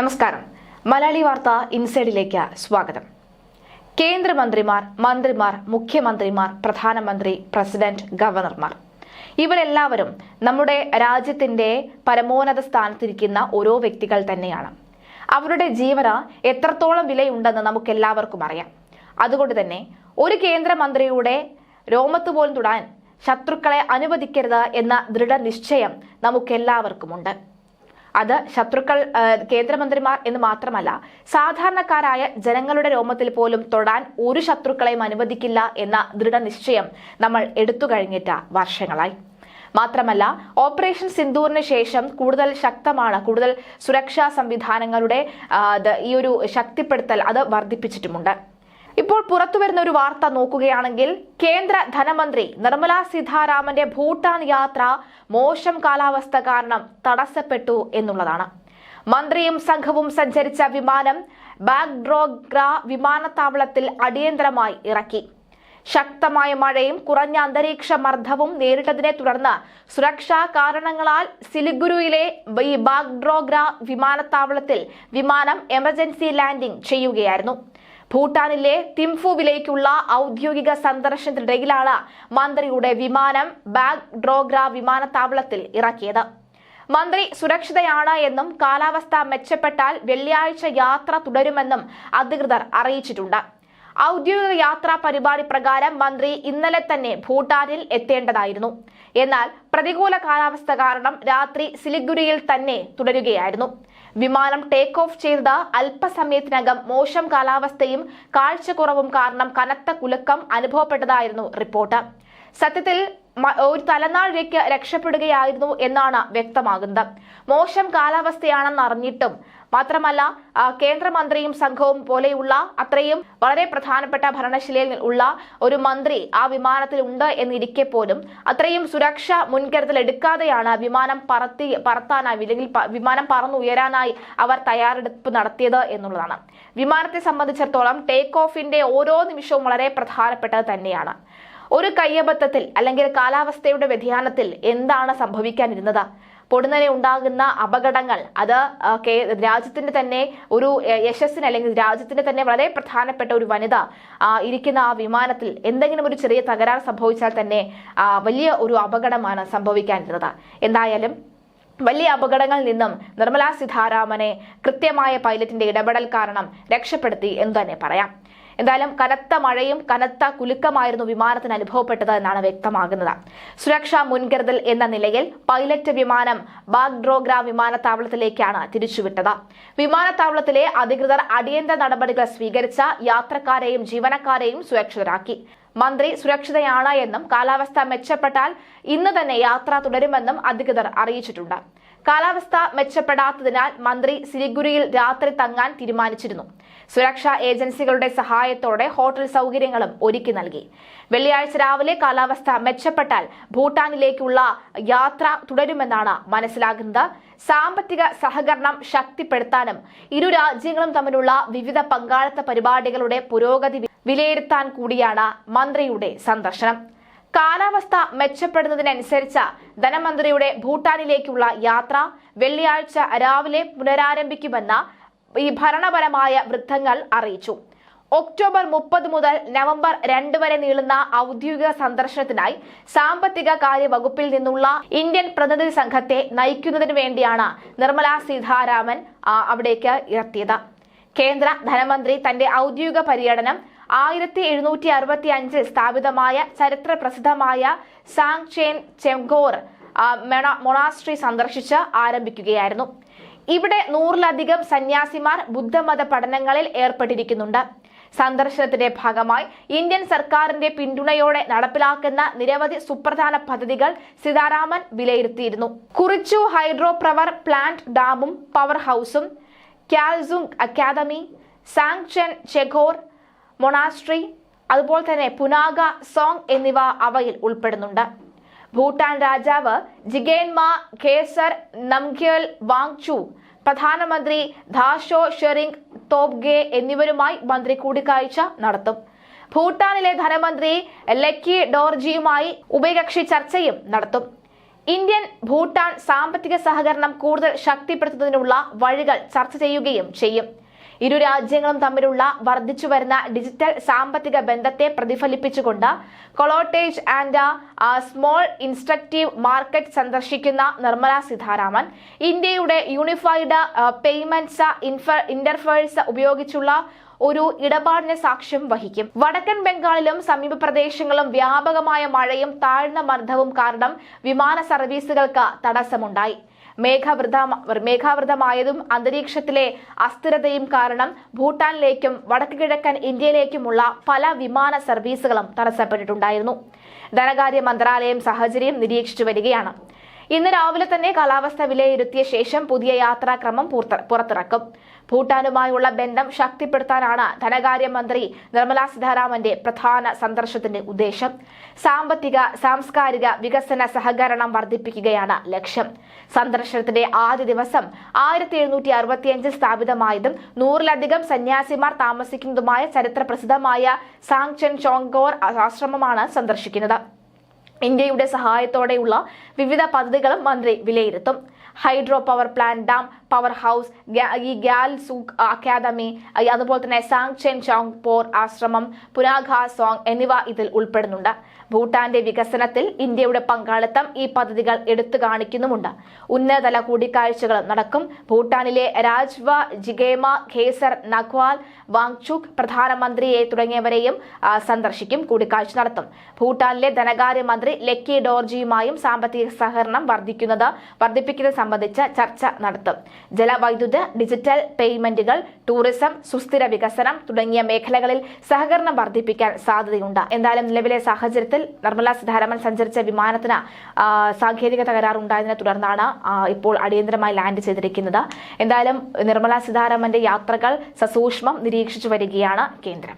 നമസ്കാരം. മലയാളി വാർത്ത ഇൻസൈഡിലേക്ക് സ്വാഗതം. കേന്ദ്രമന്ത്രിമാർ മന്ത്രിമാർ മുഖ്യമന്ത്രിമാർ പ്രധാനമന്ത്രി പ്രസിഡന്റ് ഗവർണർമാർ. ഇവരെല്ലാവരും നമ്മുടെ രാജ്യത്തിന്റെ പരമോന്നത സ്ഥാനത്തിരിക്കുന്ന ഓരോ വ്യക്തികൾ തന്നെയാണ്. അവരുടെ ജീവന എത്രത്തോളം വിലയുണ്ടെന്ന് നമുക്ക് എല്ലാവർക്കും അറിയാം. അതുകൊണ്ട് തന്നെ ഒരു കേന്ദ്രമന്ത്രിയുടെ രോമത്ത് പോലും തൊടാൻ ശത്രുക്കളെ അനുവദിക്കരുത് എന്ന ദൃഢനിശ്ചയം നമുക്കെല്ലാവർക്കുമുണ്ട്. അത് ശത്രുക്കൾ കേന്ദ്രമന്ത്രിമാർ എന്ന് മാത്രമല്ല സാധാരണക്കാരായ ജനങ്ങളുടെ രോമത്തിൽ പോലും തൊടാൻ ഒരു ശത്രുക്കളെയും അനുവദിക്കില്ല എന്ന ദൃഢനിശ്ചയം നമ്മൾ എടുത്തു കഴിഞ്ഞിട്ട വർഷങ്ങളായി. മാത്രമല്ല ഓപ്പറേഷൻ സിന്ദൂറിന് ശേഷം കൂടുതൽ ശക്തമാണ് കൂടുതൽ സുരക്ഷാ സംവിധാനങ്ങളുടെ ഈ ഒരു ശക്തിപ്പെടുത്തൽ അത് വർദ്ധിപ്പിച്ചിട്ടുമുണ്ട്. ഇപ്പോൾ പുറത്തുവരുന്ന ഒരു വാർത്ത നോക്കുകയാണെങ്കിൽ കേന്ദ്ര ധനമന്ത്രി നിർമ്മല സീതാരാമന്റെ ഭൂട്ടാൻ യാത്ര മോശം കാലാവസ്ഥ കാരണം തടസ്സപ്പെട്ടു എന്നുള്ളതാണ്. മന്ത്രിയും സംഘവും സഞ്ചരിച്ച വിമാനം ബാഗ്ഡ്രോഗ്ര വിമാനത്താവളത്തിൽ അടിയന്തരമായി ഇറക്കി. ശക്തമായ മഴയും കുറഞ്ഞ അന്തരീക്ഷ മർദ്ദവും നേരിട്ടതിനെ തുടർന്ന് സുരക്ഷാ കാരണങ്ങളാൽ സിലിഗുരുയിലെ ബാഗ്ഡ്രോഗ്ര വിമാനത്താവളത്തിൽ വിമാനം എമർജൻസി ലാൻഡിംഗ് ചെയ്യുകയായിരുന്നു. ഭൂട്ടാനിലെ തിംഫുവിലേക്കുള്ള ഔദ്യോഗിക സന്ദർശനത്തിനിടയിലാണ് മന്ത്രിയുടെ വിമാനം ബാഗ് ഡ്രോഗ്ര വിമാനത്താവളത്തിൽ ഇറക്കിയത്. മന്ത്രി സുരക്ഷിതയാണ് എന്നും കാലാവസ്ഥ മെച്ചപ്പെട്ടാൽ വെള്ളിയാഴ്ച യാത്ര തുടരുമെന്നും അധികൃതർ അറിയിച്ചിട്ടുണ്ട്. ഔദ്യോഗിക യാത്രാ പരിപാടി പ്രകാരം മന്ത്രി ഇന്നലെ തന്നെ ഭൂട്ടാനിൽ എത്തേണ്ടതായിരുന്നു. എന്നാൽ പ്രതികൂല കാലാവസ്ഥ കാരണം രാത്രി സിലിഗുരിയിൽ തന്നെ തുടരുകയായിരുന്നു. വിമാനം ടേക്ക് ഓഫ് ചെയ്തത് അല്പസമയത്തിനകം മോശം കാലാവസ്ഥയും കാഴ്ചക്കുറവും കാരണം കനത്ത കുലുക്കം അനുഭവപ്പെട്ടതായിരുന്നു റിപ്പോർട്ട്. സത്യത്തിൽ ഒരു തലനാഴിലേക്ക് രക്ഷപ്പെടുകയായിരുന്നു എന്നാണ് വ്യക്തമാകുന്നത്. മോശം കാലാവസ്ഥയാണെന്ന് അറിഞ്ഞിട്ടും മാത്രമല്ല കേന്ദ്രമന്ത്രിയും സംഘവും പോലെയുള്ള അത്രയും വളരെ പ്രധാനപ്പെട്ട ഭരണശിലയിൽ ഉള്ള ഒരു മന്ത്രി ആ വിമാനത്തിൽ ഉണ്ട് എന്നിരിക്കെ പോലും അത്രയും സുരക്ഷ മുൻകരുതൽ എടുക്കാതെയാണ് വിമാനം പറത്തി പറത്താനായി അല്ലെങ്കിൽ വിമാനം പറന്നുയരാനായി അവർ തയ്യാറെടുപ്പ് നടത്തിയത് എന്നുള്ളതാണ്. വിമാനത്തെ സംബന്ധിച്ചിടത്തോളം ടേക്ക് ഓഫിന്റെ ഓരോ നിമിഷവും വളരെ പ്രധാനപ്പെട്ടത് തന്നെയാണ്. ഒരു കയ്യബദ്ധത്തിൽ അല്ലെങ്കിൽ കാലാവസ്ഥയുടെ വ്യതിയാനത്തിൽ എന്താണ് സംഭവിക്കാനിരുന്നത്? പൊടുന്നനെ ഉണ്ടാകുന്ന അപകടങ്ങൾ. അത് രാജ്യത്തിന്റെ തന്നെ ഒരു യശസ്സിന് അല്ലെങ്കിൽ രാജ്യത്തിന്റെ തന്നെ വളരെ പ്രധാനപ്പെട്ട ഒരു വനിത ഇരിക്കുന്ന ആ വിമാനത്തിൽ എന്തെങ്കിലും ഒരു ചെറിയ തകരാർ സംഭവിച്ചാൽ തന്നെ വലിയ ഒരു അപകടമാണ് സംഭവിക്കാനിരുന്നത്. എന്തായാലും വലിയ അപകടങ്ങളിൽ നിന്നും നിർമ്മലാ സീതാരാമനെ കൃത്യമായ പൈലറ്റിന്റെ ഇടപെടൽ കാരണം രക്ഷപ്പെടുത്തി എന്ന് തന്നെ പറയാം. എന്തായാലും കനത്ത മഴയും കനത്ത കുലുക്കമായിരുന്നു വിമാനത്തിന് അനുഭവപ്പെട്ടത് എന്നാണ് വ്യക്തമാകുന്നത്. സുരക്ഷാ മുൻകരുതൽ എന്ന നിലയിൽ പൈലറ്റ് വിമാനം ബാഗ്ഡ്രോഗ്ര വിമാനത്താവളത്തിലേക്കാണ് തിരിച്ചുവിട്ടത്. വിമാനത്താവളത്തിലെ അധികൃതർ അടിയന്തര നടപടികൾ സ്വീകരിച്ച യാത്രക്കാരെയും ജീവനക്കാരെയും സുരക്ഷിതരാക്കി. മന്ത്രി സുരക്ഷിതയാണ് എന്നും കാലാവസ്ഥ മെച്ചപ്പെട്ടാൽ ഇന്ന് തന്നെ യാത്ര തുടരുമെന്നും അധികൃതർ അറിയിച്ചിട്ടുണ്ട്. കാലാവസ്ഥ മെച്ചപ്പെടാത്തതിനാൽ മന്ത്രി സിലിഗുരിയിൽ രാത്രി തങ്ങാൻ തീരുമാനിച്ചിരുന്നു. സുരക്ഷാ ഏജൻസികളുടെ സഹായത്തോടെ ഹോട്ടൽ സൗകര്യങ്ങളും ഒരുക്കി നൽകി. വെള്ളിയാഴ്ച രാവിലെ കാലാവസ്ഥ മെച്ചപ്പെട്ടാൽ ഭൂട്ടാനിലേക്കുള്ള യാത്ര തുടരുമെന്നാണ് മനസ്സിലാകുന്നത്. സാമ്പത്തിക സഹകരണം ശക്തിപ്പെടുത്താനും ഇരു രാജ്യങ്ങളും തമ്മിലുള്ള വിവിധ പങ്കാളിത്ത പരിപാടികളുടെ പുരോഗതി വിലയിരുത്താൻ കൂടിയാണ് മന്ത്രിയുടെ സന്ദർശനം. കാലാവസ്ഥ മെച്ചപ്പെടുന്നതിനനുസരിച്ച ധനമന്ത്രിയുടെ ഭൂട്ടാനിലേക്കുള്ള യാത്ര വെള്ളിയാഴ്ച രാവിലെ പുനരാരംഭിക്കുമെന്ന് ഈ ഭരണപരമായ വൃത്തങ്ങൾ അറിയിച്ചു. ഒക്ടോബർ മുപ്പത് മുതൽ നവംബർ രണ്ട് വരെ നീളുന്ന ഔദ്യോഗിക സന്ദർശനത്തിനായി സാമ്പത്തിക കാര്യ വകുപ്പിൽ നിന്നുള്ള ഇന്ത്യൻ പ്രതിനിധി സംഘത്തെ നയിക്കുന്നതിന് വേണ്ടിയാണ് നിർമ്മലാ സീതാരാമൻ അവിടേക്ക് എത്തിയത്. കേന്ദ്ര ധനമന്ത്രി തന്റെ ഔദ്യോഗിക പര്യടനം ആയിരത്തി എഴുന്നൂറ്റി അറുപത്തി അഞ്ചിൽ സ്ഥാപിതമായ ചരിത്ര പ്രസിദ്ധമായ സാങ് ചേൻ ചെങ്കോർ മെണ- മൊണാസ്ട്രി സന്ദർശിച്ച് ആരംഭിക്കുകയായിരുന്നു. ഇവിടെ നൂറിലധികം സന്യാസിമാർ ബുദ്ധമത പഠനങ്ങളിൽ ഏർപ്പെട്ടിരിക്കുന്നുണ്ട്. സന്ദർശനത്തിന്റെ ഭാഗമായി ഇന്ത്യൻ സർക്കാരിന്റെ പിന്തുണയോടെ നടപ്പിലാക്കുന്ന നിരവധി സുപ്രധാന പദ്ധതികൾ സീതാരാമൻ വിലയിരുത്തിയിരുന്നു. കുറിച്ചു ഹൈഡ്രോ പവർ പ്ലാന്റ് ഡാമും പവർ ഹൗസും ക്യാൽസുങ് അക്കാദമി സാങ്ചൻ ചെഗോർ മൊണാസ്ട്രി അതുപോലെ തന്നെ പുനാഗ സോങ് എന്നിവ അവയിൽ ഉൾപ്പെടുന്നുണ്ട്. ഭൂട്ടാൻ രാജാവ് ജിഗേൻമ ഖേസർ നംഗ്യൽ വാങ്ചു പ്രധാനമന്ത്രി ധാഷോ ഷെറിംഗ് തോബ്ഗെ എന്നിവരുമായി മന്ത്രി കൂടിക്കാഴ്ച നടത്തും. ഭൂട്ടാനിലെ ധനമന്ത്രി ലക്കി ഡോർജിയുമായി ഉഭയകക്ഷി ചർച്ചയും നടത്തും. ഇന്ത്യൻ ഭൂട്ടാൻ സാമ്പത്തിക സഹകരണം കൂടുതൽ ശക്തിപ്പെടുത്തുന്നതിനുള്ള വഴികൾ ചർച്ച ചെയ്യുകയും ചെയ്യും. ഇരു രാജ്യങ്ങളും തമ്മിലുള്ള വർദ്ധിച്ചു വരുന്ന ഡിജിറ്റൽ സാമ്പത്തിക ബന്ധത്തെ പ്രതിഫലിപ്പിച്ചുകൊണ്ട് cottage and small instructive market സന്ദർശിക്കുന്ന നിർമ്മല സീതാരാമൻ ഇന്ത്യയുടെ യൂണിഫൈഡ് പേയ്മെന്റ്സ് ഇന്റർഫേഴ്സ് ഉപയോഗിച്ചുള്ള ഒരു ഇടപാടിന് സാക്ഷ്യം വഹിക്കും. വടക്കൻ ബംഗാളിലും സമീപ പ്രദേശങ്ങളും വ്യാപകമായ മഴയും താഴ്ന്ന മർദ്ദവും കാരണം വിമാന സർവീസുകൾക്ക് തടസ്സമുണ്ടായി. മേഘാവൃത മേഘാവൃതമായതും അന്തരീക്ഷത്തിലെ അസ്ഥിരതയും കാരണം ഭൂട്ടാനിലേക്കും വടക്ക് കിഴക്കൻ ഇന്ത്യയിലേക്കുമുള്ള പല വിമാന സർവീസുകളും തടസ്സപ്പെട്ടിട്ടുണ്ടായിരുന്നു. ധനകാര്യ മന്ത്രാലയം സാഹചര്യം നിരീക്ഷിച്ചു വരികയാണ്. ഇന്ന് രാവിലെ തന്നെ കാലാവസ്ഥ വിലയിരുത്തിയ ശേഷം പുതിയ യാത്രാക്രമം പുറത്തിറക്കും. ഭൂട്ടാനുമായുള്ള ബന്ധം ശക്തിപ്പെടുത്താനാണ് ധനകാര്യമന്ത്രി നിർമ്മലാ സീതാരാമന്റെ പ്രധാന സന്ദർശനത്തിന്റെ ഉദ്ദേശം. സാമ്പത്തിക സാംസ്കാരിക വികസന സഹകരണം വർദ്ധിപ്പിക്കുകയാണ് ലക്ഷ്യം. സന്ദർശനത്തിന്റെ ആദ്യ ദിവസം ആയിരത്തി എഴുന്നൂറ്റി അറുപത്തിയഞ്ചിൽ സ്ഥാപിതമായതും നൂറിലധികം സന്യാസിമാർ താമസിക്കുന്നതുമായ ചരിത്ര പ്രസിദ്ധമായ സാങ്ചൻ ചോങ്കോർ ആശ്രമമാണ് സന്ദർശിക്കുന്നത്. ഇന്ത്യയുടെ സഹായത്തോടെയുള്ള വിവിധ പദ്ധതികളും മന്ത്രി വിലയിരുത്തും. Hydro power plant dam power house ഈ ഗ്യാൽ സൂക്ക് അക്കാദമി അതുപോലെ തന്നെ സാങ് ചെൻ ചോങ് പോർ ആശ്രമം പുനാഖ സോങ് എന്നിവ ഇതിൽ ഉൾപ്പെടുന്നുണ്ട്. ഭൂട്ടാന്റെ വികസനത്തിൽ ഇന്ത്യയുടെ പങ്കാളിത്തം ഈ പദ്ധതികൾ എടുത്തു കാണിക്കുന്നുമുണ്ട്. ഉന്നതതല കൂടിക്കാഴ്ചകളും നടക്കും. ഭൂട്ടാനിലെ രാജ്വ ജിഗേമ ഖേസർ നഖ്വാൽ വാങ്ചുക് പ്രധാനമന്ത്രിയെ തുടങ്ങിയവരെയും സന്ദർശിക്കും കൂടിക്കാഴ്ച നടത്തും. ഭൂട്ടാനിലെ ധനകാര്യമന്ത്രി ലക്കി ഡോർജിയുമായും സാമ്പത്തിക സഹകരണം വർദ്ധിക്കുന്നത് വർദ്ധിപ്പിക്കുന്നത് സംബന്ധിച്ച് ചർച്ച നടത്തും. ജലവൈദ്യുത ഡിജിറ്റൽ പേയ്മെന്റുകൾ ടൂറിസം സുസ്ഥിര വികസനം തുടങ്ങിയ മേഖലകളിൽ സഹകരണം വർദ്ധിപ്പിക്കാൻ സാധ്യതയുണ്ട്. എന്തായാലും നിലവിലെ സാഹചര്യത്തിൽ നിർമ്മലാ സീതാരാമൻ സഞ്ചരിച്ച വിമാനത്തിന് സാങ്കേതിക തകരാറുണ്ടായതിനെ തുടർന്നാണ് ഇപ്പോൾ അടിയന്തരമായി ലാൻഡ് ചെയ്തിരിക്കുന്നത്. എന്തായാലും നിർമ്മലാ സീതാരാമന്റെ യാത്രകൾ സസൂക്ഷ്മം നിരീക്ഷിച്ചു വരികയാണ് കേന്ദ്രം.